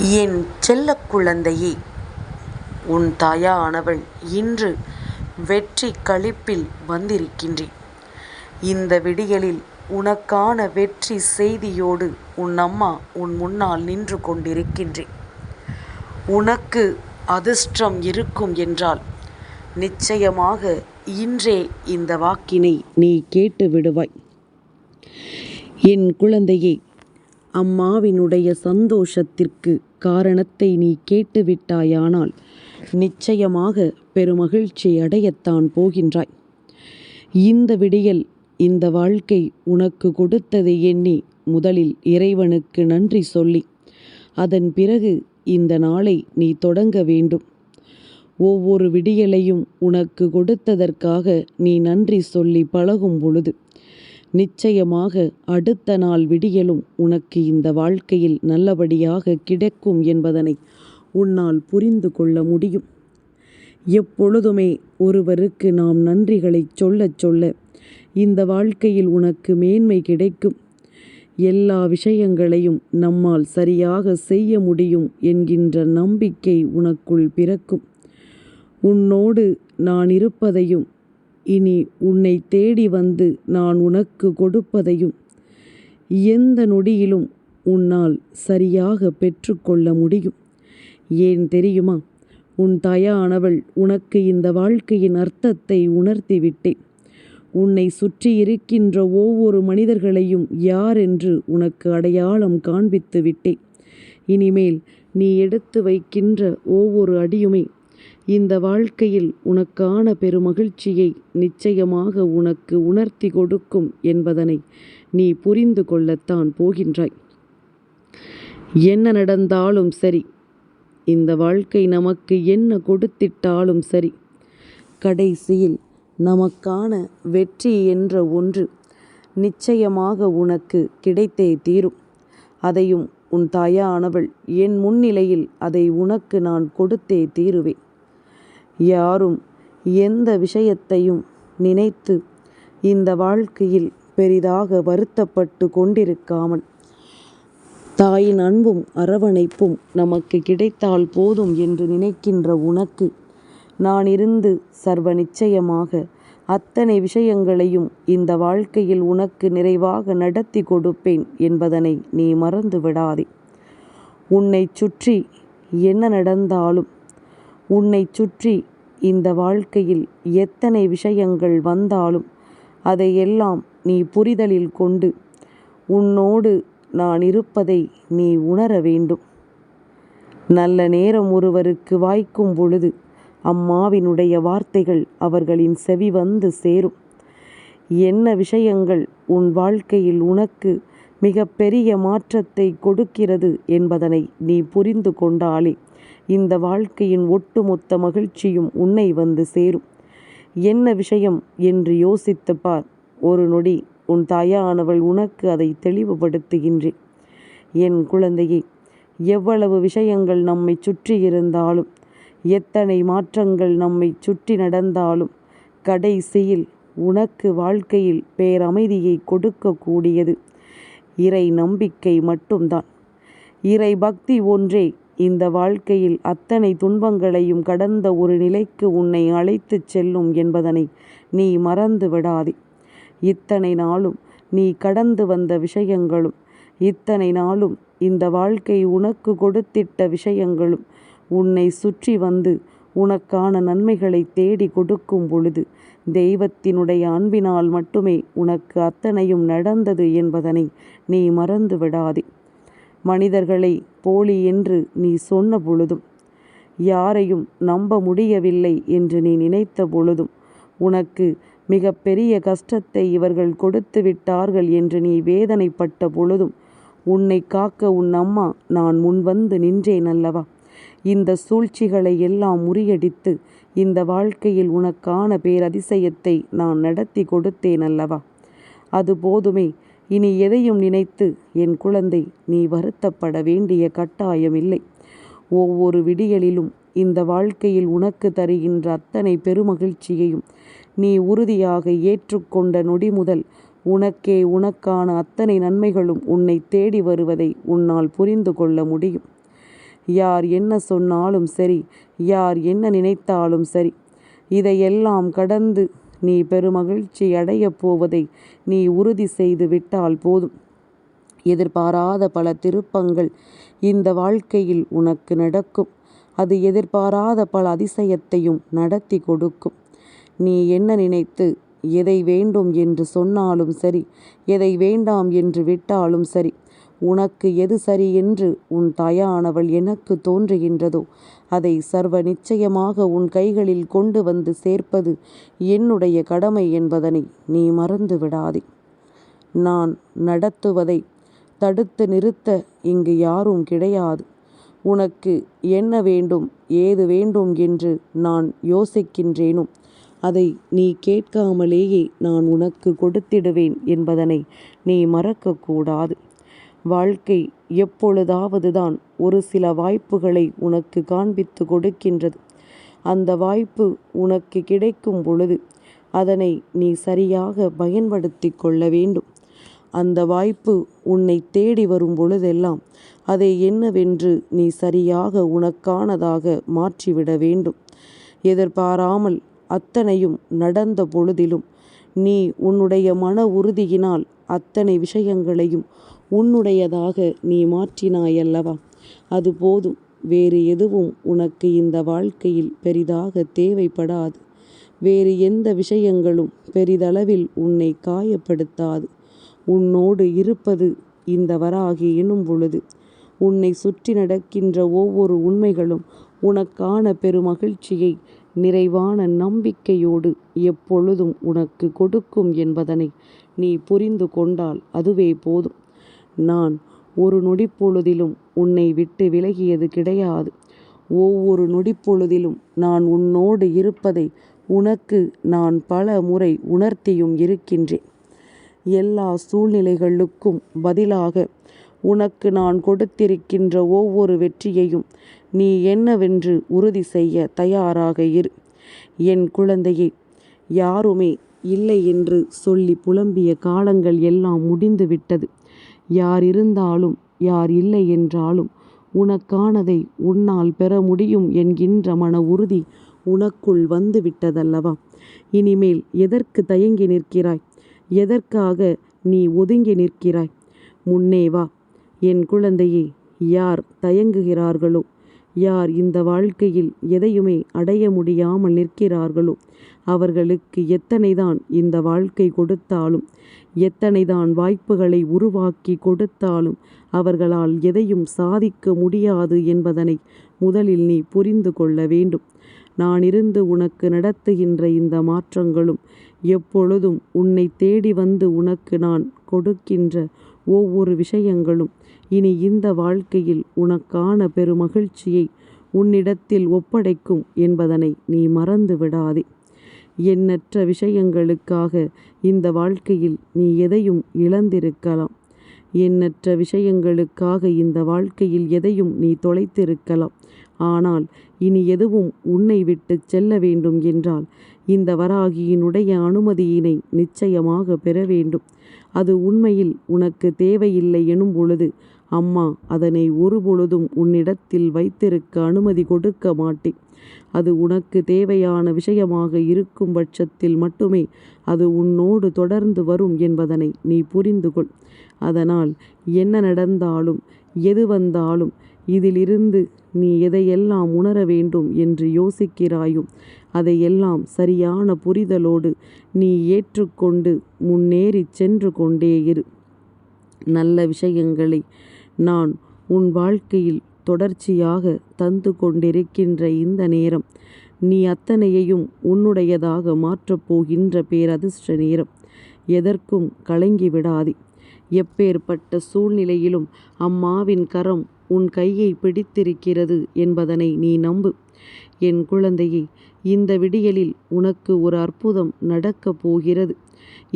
என் செல்ல குழந்தையே உன் தாயானவள் இன்று வெற்றி களிப்பில் வந்திருக்கின்றேன். இந்த விடியலில் உனக்கான வெற்றி செய்தியோடு உன் அம்மா உன் முன்னால் நின்று கொண்டிருக்கின்றேன். உனக்கு அதிர்ஷ்டம் இருக்கும் என்றால் நிச்சயமாக இன்றே இந்த வாக்கினை நீ கேட்டு விடுவாய். என் குழந்தையே அம்மாவினுடைய சந்தோஷத்திற்கு காரணத்தை நீ கேட்டுவிட்டாயானால் நிச்சயமாக பெருமகிழ்ச்சி அடையத்தான் போகின்றாய். இந்த விடியல் இந்த வாழ்க்கை உனக்கு கொடுத்ததை எண்ணி முதலில் இறைவனுக்கு நன்றி சொல்லி அதன் பிறகு இந்த நாளை நீ தொடங்க வேண்டும். ஒவ்வொரு விடியலையும் உனக்கு கொடுத்ததற்காக நீ நன்றி சொல்லி பழகும் பொழுது நிச்சயமாக அடுத்த நாள் விடியலும் உனக்கு இந்த வாழ்க்கையில் நல்லபடியாக கிடைக்கும் என்பதனை உன்னால் புரிந்து கொள்ள முடியும். எப்பொழுதுமே ஒருவருக்கு நாம் நன்றிகளைச் சொல்லச் சொல்ல இந்த வாழ்க்கையில் உனக்கு மேன்மை கிடைக்கும். எல்லா விஷயங்களையும் நம்மால் சரியாக செய்ய முடியும் என்கின்ற நம்பிக்கை உனக்குள் பிறக்கும். உன்னோடு நான் இருப்பதையும் இனி உன்னை தேடி வந்து நான் உனக்கு கொடுப்பதையும் எந்த நொடியிலும் உன்னால் சரியாக பெற்றுக்கொள்ள முடியும். ஏன் தெரியுமா? உன் தாயானவள் உனக்கு இந்த வாழ்க்கையின் அர்த்தத்தை உணர்த்தி விட்டேன். சுற்றி இருக்கின்ற ஒவ்வொரு மனிதர்களையும் யாரென்று உனக்கு அடையாளம் காண்பித்து விட்டேன். இனிமேல் நீ எடுத்து வைக்கின்ற ஒவ்வொரு அடியுமே இந்த வாழ்க்கையில் உனக்கான பெருமகிழ்ச்சியை நிச்சயமாக உனக்கு உணர்த்திக் கொடுக்கும் என்பதனை நீ புரிந்து கொள்ளத்தான் போகின்றாய். என்ன நடந்தாலும் சரி இந்த வாழ்க்கை நமக்கு என்ன கொடுத்திட்டாலும் சரி கடைசியில் நமக்கான வெற்றி என்ற ஒன்று நிச்சயமாக உனக்கு கிடைத்தே தீரும். அதையும் உன் தாயானவள் என் முன்னிலையில் அதை உனக்கு நான் கொடுத்தே தீருவேன். யாரும் எந்த விஷயத்தையும் நினைத்து இந்த வாழ்க்கையில் பெரிதாக வருத்தப்பட்டு கொண்டிருக்காமல் தாயின் அன்பும் அரவணைப்பும் நமக்கு கிடைத்தால் போதும் என்று நினைக்கின்ற உனக்கு நான் இருந்து சர்வ நிச்சயமாக அத்தனை விஷயங்களையும் இந்த வாழ்க்கையில் உனக்கு நிறைவாக நடத்தி கொடுப்பேன் என்பதனை நீ மறந்து விடாதே. உன்னைச் சுற்றி என்ன நடந்தாலும் உன்னைச் சுற்றி இந்த வாழ்க்கையில் எத்தனை விஷயங்கள் வந்தாலும் அதையெல்லாம் நீ புரிதலில் கொண்டு உன்னோடு நான் இருப்பதை நீ உணர வேண்டும். நல்ல நேரம் ஒருவருக்கு வாய்க்கும் பொழுது அம்மாவினுடைய வார்த்தைகள் அவர்களின் செவி வந்து சேரும். என்ன விஷயங்கள் உன் வாழ்க்கையில் உனக்கு மிக பெரிய மாற்றத்தை கொடுக்கிறது என்பதனை நீ புரிந்து கொண்டாலே இந்த வாழ்க்கையின் ஒட்டுமொத்த மகிழ்ச்சியும் உன்னை வந்து சேரும். என்ன விஷயம் என்று யோசித்து பார். ஒரு நொடி உன் தாயானவள் உனக்கு அதை தெளிவுபடுத்துகின்றேன். என் குழந்தையே எவ்வளவு விஷயங்கள் நம்மை சுற்றி இருந்தாலும் எத்தனை மாற்றங்கள் நம்மை சுற்றி நடந்தாலும் கடைசியில் உனக்கு வாழ்க்கையில் பேரமைதியை கொடுக்கக்கூடியது இறை நம்பிக்கை மட்டும்தான். இறை பக்தி ஒன்றே இந்த வாழ்க்கையில் அத்தனை துன்பங்களையும் கடந்த ஒரு நிலைக்கு உன்னை அழைத்துச் செல்லும் என்பதனை நீ மறந்து விடாதே. இத்தனை நாளும் நீ கடந்து வந்த விஷயங்களும் இத்தனை நாளும் இந்த வாழ்க்கை உனக்கு கொடுத்திட்ட விஷயங்களும் உன்னை சுற்றி வந்து உனக்கான நன்மைகளை தேடிக் கொடுக்கும் பொழுது தெய்வத்தினுடைய அன்பினால் மட்டுமே உனக்கு அத்தனையும் நடந்தது என்பதனை நீ மறந்து விடாதே. மனிதர்களை போலி என்று நீ சொன்ன பொழுதும் யாரையும் நம்ப முடியவில்லை என்று நீ நினைத்த பொழுதும் உனக்கு மிக பெரிய கஷ்டத்தை இவர்கள் கொடுத்து விட்டார்கள் என்று நீ வேதனைப்பட்ட பொழுதும் உன்னை காக்க உன் அம்மா நான் முன்வந்து நின்றேன் அல்லவா. இந்த சூழ்ச்சிகளை எல்லாம் முறியடித்து இந்த வாழ்க்கையில் உனக்கான பேரதிசயத்தை நான் நடத்தி கொடுத்தேன் அல்லவா. அது போதுமே இனி எதையும் நினைத்து என் குழந்தை நீ வருத்தப்பட வேண்டிய கட்டாயமில்லை. ஒவ்வொரு விடியலிலும் இந்த வாழ்க்கையில் உனக்கு தருகின்ற அத்தனை பெருமகிழ்ச்சியையும் நீ உறுதியாக ஏற்றுக்கொண்ட நொடி முதல் உனக்கே உனக்கான அத்தனை நன்மைகளும் உன்னை தேடி வருவதை உன்னால் புரிந்து கொள்ள முடியும். யார் என்ன சொன்னாலும் சரி யார் என்ன நினைத்தாலும் சரி இதையெல்லாம் கடந்து நீ பெருமகிழ்ச்சி அடையப் போவதை நீ உறுதி செய்து விட்டால் போதும். எதிர்பாராத பல திருப்பங்கள் இந்த வாழ்க்கையில் உனக்கு நடக்கும். அது எதிர்பாராத பல அதிசயத்தையும் நடத்தி கொடுக்கும். நீ என்ன நினைத்து எதை வேண்டும் என்று சொன்னாலும் சரி எதை வேண்டாம் என்று விட்டாலும் சரி உனக்கு எது சரி என்று உன் தாயானவள் எனக்கு தோன்றுகின்றதோ அதை சர்வ நிச்சயமாக உன் கைகளில் கொண்டு வந்து சேர்ப்பது என்னுடைய கடமை என்பதனை நீ மறந்து விடாதே. நான் நடத்துவதை தடுத்து நிறுத்த இங்கு யாரும் கிடையாது. உனக்கு என்ன வேண்டும் ஏது வேண்டும் என்று நான் யோசிக்கின்றேனோ அதை நீ கேட்காமலேயே நான் உனக்கு கொடுத்திடுவேன் என்பதனை நீ மறக்கக்கூடாது. வாழ்க்கை எப்பொழுதாவது தான் ஒரு சில வாய்ப்புகளை உனக்கு காண்பித்து கொடுக்கின்றது. அந்த வாய்ப்பு உனக்கு கிடைக்கும் பொழுது அதனை நீ சரியாக பயன்படுத்தி கொள்ள வேண்டும். அந்த வாய்ப்பு உன்னை தேடி வரும் பொழுதெல்லாம் அதை என்னவென்று நீ சரியாக உனக்கானதாக மாற்றிவிட வேண்டும். எதிர்பாராமல் அத்தனையும் நடந்த பொழுதிலும் நீ உன்னுடைய மன உறுதியினால் அத்தனை விஷயங்களையும் உன்னுடையதாக நீ மாற்றினாயல்லவா? அது போதும். வேறு எதுவும் உனக்கு இந்த வாழ்க்கையில் பெரிதாக தேவைப்படாது. வேறு எந்த விஷயங்களும் பெரிதளவில் உன்னை காயப்படுத்தாது. உன்னோடு இருப்பது இந்த வராகி எனும் பொழுது உன்னை சுற்றி நடக்கின்ற ஒவ்வொரு உண்மைகளும் உனக்கான பெருமகிழ்ச்சியை நிறைவான நம்பிக்கையோடு எப்பொழுதும் உனக்கு கொடுக்கும் என்பதனை நீ புரிந்து கொண்டால் அதுவே போதும். நான் ஒரு நொடிப்பொழுதிலும் உன்னை விட்டு விலகியது கிடையாது. ஒவ்வொரு நொடிப்பொழுதிலும் நான் உன்னோடு இருப்பதை உனக்கு நான் பல முறை உணர்த்தியும் இருக்கின்றேன். எல்லா சூழ்நிலைகளுக்கும் பதிலாக உனக்கு நான் கொடுத்திருக்கின்ற ஒவ்வொரு வெற்றியையும் நீ என்னவென்று உறுதி செய்ய தயாராக இரு. என் குழந்தையே யாருமே இல்லை என்று சொல்லி புலம்பிய காலங்கள் எல்லாம் முடிந்து விட்டது யார் இருந்தாலும் யார் இல்லை என்றாலும் உனக்கானதை உன்னால் பெற முடியும் என்கின்ற மன உறுதி உனக்குள் வந்து விட்டதல்லவா? இனிமேல் எதற்கு தயங்கி நிற்கிறாய்? எதற்காக நீ ஒதுங்கி நிற்கிறாய்? முன்னே வா. என் குழந்தையே யார் தயங்குகிறார்களோ யார் இந்த வாழ்க்கையில் எதையுமே அடைய முடியாமல் நிற்கிறார்களோ அவர்களுக்கு எத்தனைதான் இந்த வாழ்க்கை கொடுத்தாலும் எத்தனைதான் வாய்ப்புகளை உருவாக்கி கொடுத்தாலும் அவர்களால் எதையும் சாதிக்க முடியாது என்பதனை முதலில் நீ புரிந்து கொள்ள வேண்டும். நான் இருந்து உனக்கு நடத்துகின்ற இந்த மாற்றங்களும் எப்பொழுதும் உன்னை தேடி வந்து உனக்கு நான் கொடுக்கின்ற ஒவ்வொரு விஷயங்களும் இனி இந்த வாழ்க்கையில் உனக்கான பெருமகிழ்ச்சியை உன்னிடத்தில் ஒப்படைக்கும் என்பதனை நீ மறந்து விடாதே எண்ணற்ற விஷயங்களுக்காக இந்த வாழ்க்கையில் நீ எதையும் இழந்திருக்கலாம். எண்ணற்ற விஷயங்களுக்காக இந்த வாழ்க்கையில் எதையும் நீ தொலைத்திருக்கலாம். ஆனால் இனி எதுவும் உன்னை விட்டு செல்ல வேண்டும் என்றால் இந்த வராகியினுடைய அனுமதியினை நிச்சயமாக பெற வேண்டும். அது உண்மையில் உனக்கு தேவையில்லை எனும் பொழுது அம்மா அதனை ஒருபொழுதும் உன்னிடத்தில் வைத்திருக்க அனுமதி கொடுக்க மாட்டேன். அது உனக்கு தேவையான விஷயமாக இருக்கும் பட்சத்தில் மட்டுமே அது உன்னோடு தொடர்ந்து வரும் என்பதனை நீ புரிந்து கொள். அதனால் என்ன நடந்தாலும் எது வந்தாலும் இதிலிருந்து நீ எதையெல்லாம் உணர வேண்டும் என்று யோசிக்கிறாயோ அதையெல்லாம் சரியான புரிதலோடு நீ ஏற்றுக்கொண்டு முன்னேறி சென்று கொண்டே இரு. நல்ல விஷயங்களை நான் உன் வாழ்க்கையில் தொடர்ச்சியாக தந்து கொண்டிருக்கின்ற இந்த நேரம் நீ அத்தனையையும் உன்னுடையதாக மாற்றப் போகின்ற பேரதிர்ஷ்ட நேரம். எதற்கும் கலங்கி விடாதே. எப்பேற்பட்ட சூழ்நிலையிலும் அம்மாவின் கரம் உன் கையை பிடித்திருக்கிறது என்பதனை நீ நம்பு. என் குழந்தையே இந்த விடியலில் உனக்கு ஒரு அற்புதம் நடக்கப் போகிறது.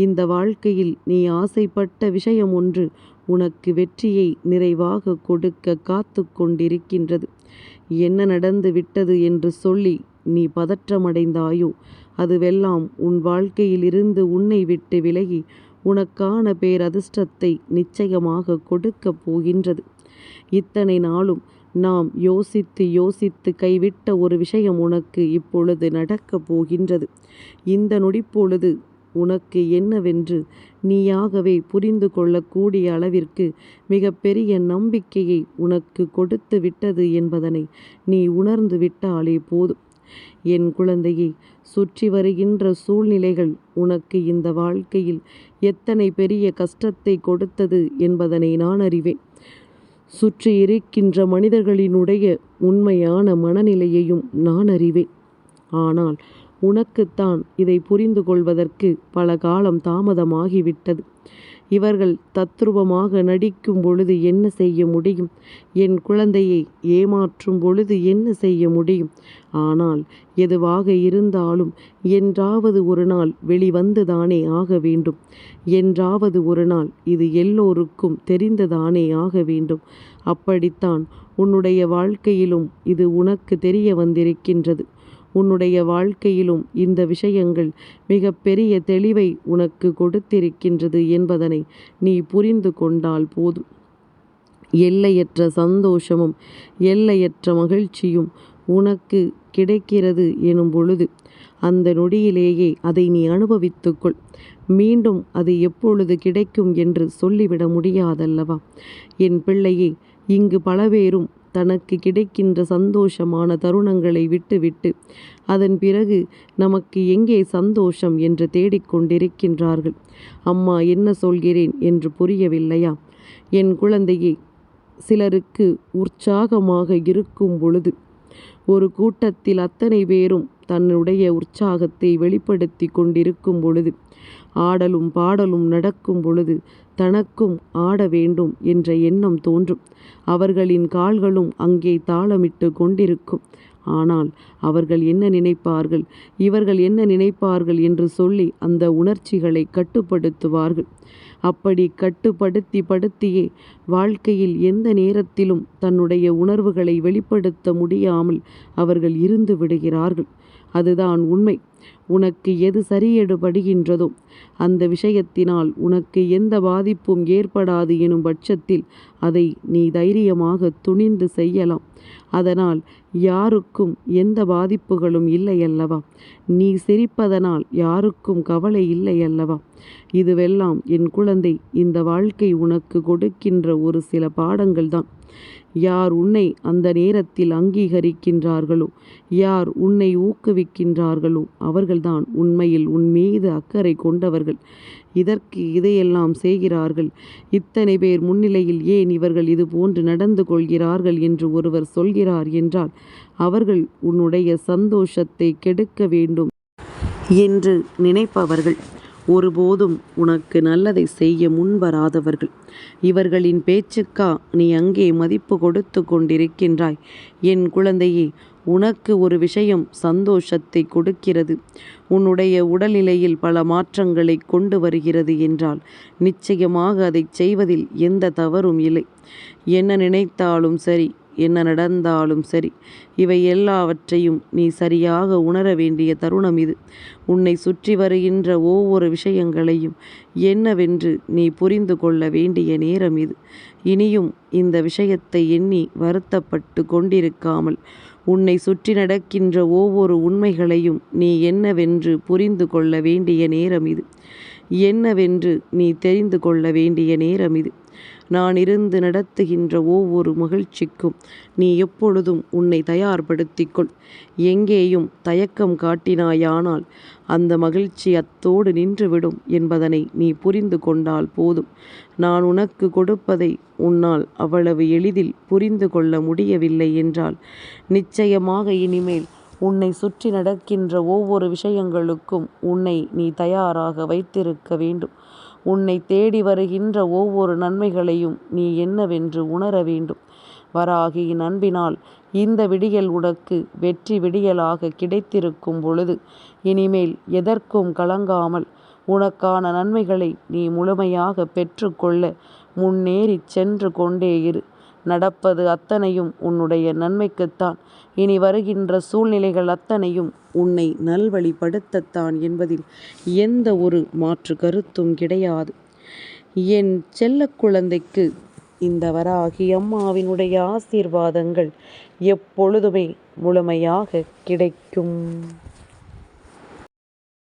இந்த வாழ்க்கையில் நீ ஆசைப்பட்ட விஷயம் ஒன்று உனக்கு வெற்றியை நிறைவாக கொடுக்க காத்து கொண்டிருக்கின்றது என்ன நடந்து விட்டது என்று சொல்லி நீ பதற்றமடைந்தாயோ அதுவெல்லாம் உன் வாழ்க்கையிலிருந்து உன்னை விட்டு விலகி உனக்கான பேரதிர்ஷ்டத்தை நிச்சயமாக கொடுக்கப் போகின்றது. இத்தனை நாளும் நாம் யோசித்து யோசித்து கைவிட்ட ஒரு விஷயம் உனக்கு இப்பொழுது நடக்கப் போகின்றது. இந்த நொடிப்பொழுது உனக்கு என்னவென்று நீயாகவே புரிந்து கொள்ளக்கூடிய அளவிற்கு மிகப்பெரிய நம்பிக்கையை உனக்கு கொடுத்து விட்டது என்பதனை நீ உணர்ந்து விட்டாலே போதும். என் குழந்தையை சுற்றி வருகின்ற சூழ்நிலைகள் உனக்கு இந்த வாழ்க்கையில் எத்தனை பெரிய கஷ்டத்தை கொடுத்தது என்பதனை நான் அறிவேன். சுற்றி இருக்கின்ற மனிதர்களினுடைய உண்மையான மனநிலையையும் நான் அறிவேன். ஆனால் உனக்குத்தான் இதை புரிந்து கொள்வதற்கு பல காலம் தாமதமாகிவிட்டது. இவர்கள் தத்ரூபமாக நடிக்கும் பொழுது என்ன செய்ய முடியும்? என் குழந்தையை ஏமாற்றும் பொழுது என்ன செய்ய முடியும்? ஆனால் எதுவாக இருந்தாலும் என்றாவது ஒரு நாள் வெளிவந்துதானே ஆக வேண்டும். என்றாவது ஒரு நாள் இது எல்லோருக்கும் தெரிந்துதானே ஆக வேண்டும். அப்படித்தான் உன்னுடைய வாழ்க்கையிலும் இது உனக்கு தெரிய வந்திருக்கின்றது. உன்னுடைய வாழ்க்கையிலும் இந்த விஷயங்கள் மிக பெரிய தெளிவை உனக்கு கொடுத்திருக்கின்றது என்பதனை நீ புரிந்து கொண்டால் போதும். எல்லையற்ற சந்தோஷமும் எல்லையற்ற மகிழ்ச்சியும் உனக்கு கிடைக்கிறது எனும் பொழுது அந்த நொடியிலேயே அதை நீ அனுபவித்துக்கொள். மீண்டும் அது எப்பொழுது கிடைக்கும் என்று சொல்லிவிட முடியாதல்லவா? என் பிள்ளையே இங்கு பல பேரும் தனக்கு கிடைக்கின்ற சந்தோஷமான தருணங்களை விட்டுவிட்டு அதன் பிறகு நமக்கு எங்கே சந்தோஷம் என்று தேடிக்கொண்டிருக்கின்றார்கள் அம்மா என்ன சொல்கிறேன் என்று புரியவில்லையா? என் குழந்தையை சிலருக்கு உற்சாகமாக இருக்கும் பொழுது ஒரு கூட்டத்தில் அத்தனை பேரும் தன்னுடைய உற்சாகத்தை வெளிப்படுத்தி கொண்டிருக்கும் பொழுது ஆடலும் பாடலும் நடக்கும் பொழுது தனக்கும் ஆட வேண்டும் என்ற எண்ணம் தோன்றும். அவர்களின் கால்களும் அங்கே தாளமிட்டு கொண்டிருக்கும். ஆனால் அவர்கள் என்ன நினைப்பார்கள்? இவர்கள் என்ன நினைப்பார்கள் என்று சொல்லி அந்த உணர்ச்சிகளை கட்டுப்படுத்துவார்கள். அப்படி கட்டுப்படுத்தி படுத்தியே வாழ்க்கையில் எந்த நேரத்திலும் தன்னுடைய உணர்வுகளை வெளிப்படுத்த முடியாமல் அவர்கள் இருந்து விடுகிறார்கள். அதுதான் உண்மை. உனக்கு எது சரியெடுபடுகின்றதோ அந்த விஷயத்தினால் உனக்கு எந்த பாதிப்பும் ஏற்படாது எனும் பட்சத்தில் அதை நீ தைரியமாக துணிந்து செய்யலாம். அதனால் யாருக்கும் எந்த பாதிப்புகளும் இல்லை அல்லவா? நீ சிரிப்பதனால் யாருக்கும் கவலை இல்லை அல்லவா? இதுவெல்லாம் என் குழந்தை இந்த வாழ்க்கை உனக்கு கொடுக்கின்ற ஒரு சில பாடங்கள்தான். யார் உன்னை அந்த நேரத்தில் அங்கீகரிக்கின்றார்களோ? யார் உன்னை ஊக்குவிக்கின்றார்களோ? அவர்கள்தான் உண்மையில் உன் மீது அக்கறை கொண்டவர்கள். இதற்கு இதையெல்லாம் செய்கிறார்கள். இத்தனை பேர் முன்னிலையில் ஏன் இவர்கள் இது போன்று நடந்து கொள்கிறார்கள் என்று ஒருவர் சொல்கிறார் என்றால் அவர்கள் உன்னுடைய சந்தோஷத்தை கெடுக்க வேண்டும் என்று நினைப்பவர்கள். ஒருபோதும் உனக்கு நல்லதை செய்ய முன்வராதவர்கள். இவர்களின் பேச்சுக்கா நீ அங்கே மதிப்பு கொடுத்து கொண்டிருக்கின்றாய். என் குழந்தையே உனக்கு ஒரு விஷயம் சந்தோஷத்தை கொடுக்கிறது. உன்னுடைய உடல்நிலையில் பல மாற்றங்களை கொண்டு வருகிறது என்றால் நிச்சயமாக அதை செய்வதில் எந்த தவறும் இல்லை. என்ன நினைத்தாலும் சரி என்ன நடந்தாலும் சரி. இவை எல்லாவற்றையும் நீ சரியாக உணர வேண்டிய தருணம் இது. உன்னை சுற்றி வருகின்ற ஒவ்வொரு விஷயங்களையும் என்னவென்று நீ புரிந்து கொள்ள வேண்டிய நேரம் இது. இனியும் இந்த விஷயத்தை எண்ணி வருத்தப்பட்டு கொண்டிருக்காமல் உன்னை சுற்றி நடக்கின்ற ஒவ்வொரு உண்மைகளையும் நீ என்னவென்று புரிந்து கொள்ள வேண்டிய நேரம் இது. என்னவென்று நீ தெரிந்து கொள்ள வேண்டிய நேரம் இது. நான் இருந்து நடத்துகின்ற ஒவ்வொரு மகிழ்ச்சிக்கும் நீ எப்பொழுதும் உன்னை தயார்படுத்திக்கொள். எங்கேயும் தயக்கம் காட்டினாயானால் அந்த மகிழ்ச்சி அத்தோடு நின்றுவிடும் என்பதனை நீ புரிந்து கொண்டால் போதும். நான் உனக்கு கொடுப்பதை உன்னால் அவ்வளவு எளிதில் புரிந்து கொள்ள முடியவில்லை என்றால் நிச்சயமாக இனிமேல் உன்னை சுற்றி நடக்கின்ற ஒவ்வொரு விஷயங்களுக்கும் உன்னை நீ தயாராக வைத்திருக்க வேண்டும். உன்னை தேடி வருகின்ற ஒவ்வொரு நன்மைகளையும் நீ என்னவென்று உணர வேண்டும். வராகியின் அன்பினால் இந்த விடியல் உனக்கு வெற்றி விடியலாக கிடைத்திருக்கும் பொழுது இனிமேல் எதற்கும் கலங்காமல் உனக்கான நன்மைகளை நீ முழுமையாக பெற்றுக்கொள்ள முன்னேறிச் சென்று கொண்டே இரு. நடப்பது அத்தனையும் உன்னுடைய நன்மைக்குத்தான். இனி வருகின்ற சூழ்நிலைகள் அத்தனையும் உன்னை நல்வழிப்படுத்தத்தான் என்பதில் எந்த ஒரு மாற்று கருத்தும் கிடையாது. என் செல்ல குழந்தைக்கு இந்த வராகி அம்மாவினுடைய ஆசீர்வாதங்கள் எப்பொழுதுமே முழுமையாக கிடைக்கும்.